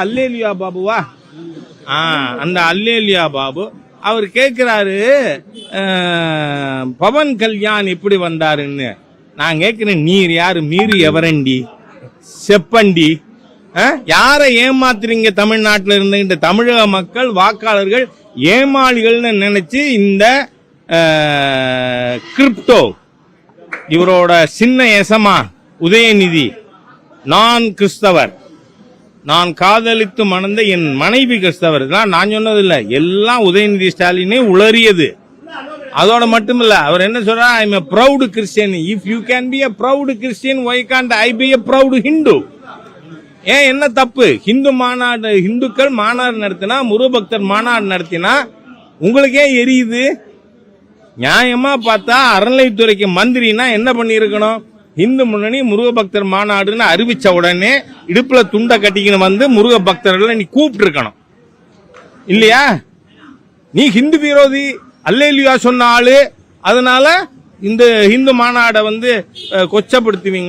Hallelujah பாபுவா? ஆ அந்த hallelujah Babu அவர் கேட்கிறாரு பவன் கல்யாண் எப்படி வந்தாருன்னு? நான் கேட்கிறேன் நீர் யாரு? மீறி எவரண்டி? செப்பண்டி? யாரை ஏமாத்துறீங்க தமிழ்நாட்டில் இருந்துகிட்ட? தமிழக மக்கள் வாக்காளர்கள் ஏமாளிகள்னு நினைச்சு இந்த கிரிப்டோ இவரோட சின்ன எசமா உதயநிதி நான் கிறிஸ்தவர் நான் காதலித்து மணந்த என் மனைவி கிறிஸ்தவர். நான் சொன்னது இல்லை எல்லாம் உதயநிதி ஸ்டாலினே உளறியது. அதோட மட்டும் இல்ல அவர் என்ன சொல்றா I am proud proud Christian if you can be a proud Christian why can't I be a proud Hindu ஏன்? என்ன தப்பு? ஹிந்து மாநாடு ஹிந்துக்கள் மாநாடு நடத்தினா முருபக்தர் மாநாடு நடத்தினா உங்களுக்கே எரியுது? நியாயமா பார்த்தா அறநிலைத்துறைக்கு மந்திரினா என்ன பண்ணியிருக்கணும்? இந்து முன்னணி முருக பக்தர் மாநாடுன்னு அறிவிச்ச உடனே இடுப்புல துண்டை கட்டிக்கின்னு வந்து முருக பக்தர்களை நீ கூப்பிட்டு இருக்கணும் இல்லையா? நீ ஹிந்து விரோதி அல்லேலியா சொன்ன ஆளு. அதனால இந்த ஹிந்து மாநாடை வந்து கொச்சப்படுத்துவீங்க.